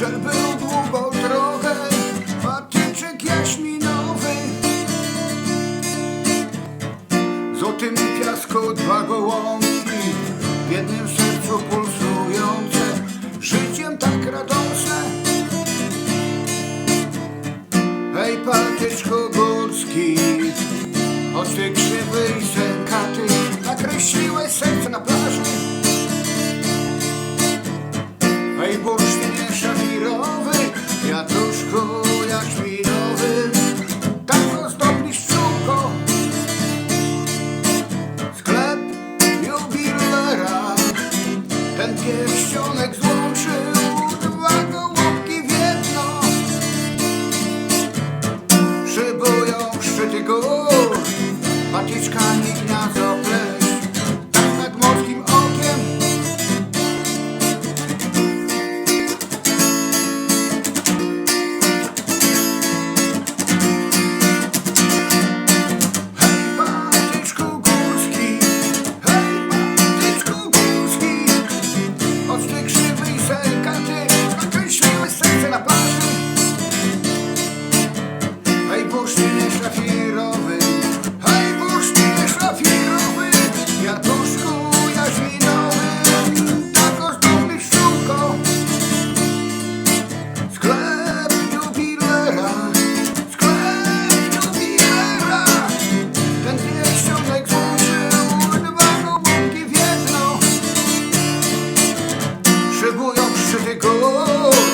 Żel był długą drogę, patyczek jaśminowy Złotym piasku dwa gołąbki W jednym sercu pulsujące Życiem tak radosne. Hej patyczko górski Od tej krzywej ciężko go